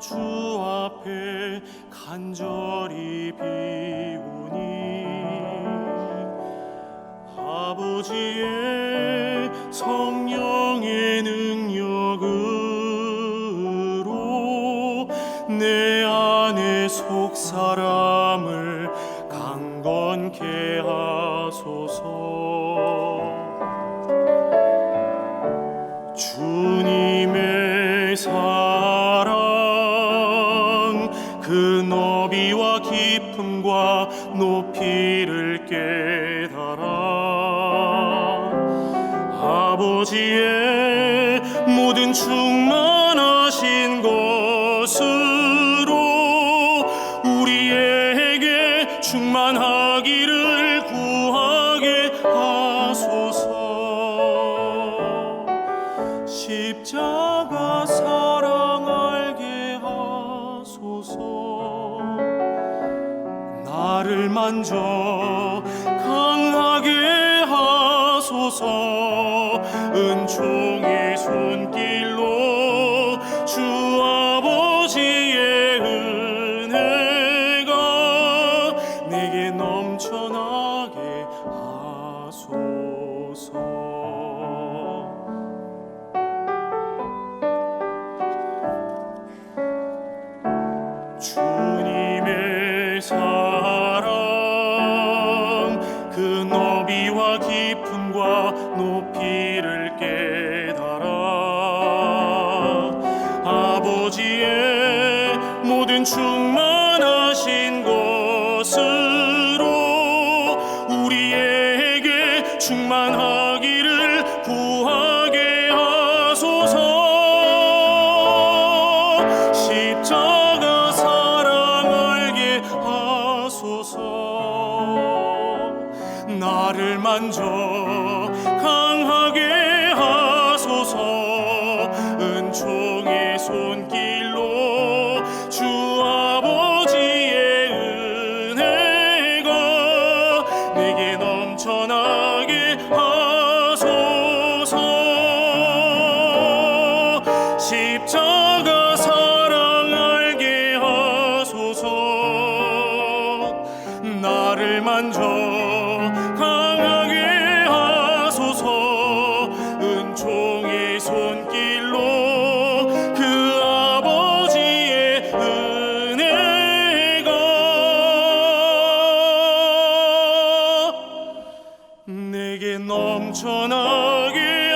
주 앞에 간절히 비우니 아버지의 성령의 능력으로 내 안에 속 사람을 강건케 하소서. 높이를 깨달아 아버지의 모든 충만하신 것으로 우리에게 충만하기를 구하게 하소서. 십자가 사 나를 만져 강하게 하소서. 은총의 손길로 주 아버지의 은혜가 내게 넘쳐나게 하소서. 주님의 사 깊음과 높이를 깨달아 아버지의 모든 충만하신 것으로 우리에게 충만하 나를 만져 강하게 하소서. 은총의 손길로 주 아버지의 은혜가 내게 넘쳐나게 하소서. 십자가 사랑 알게 하소서. 나를 만져 넘쳐나게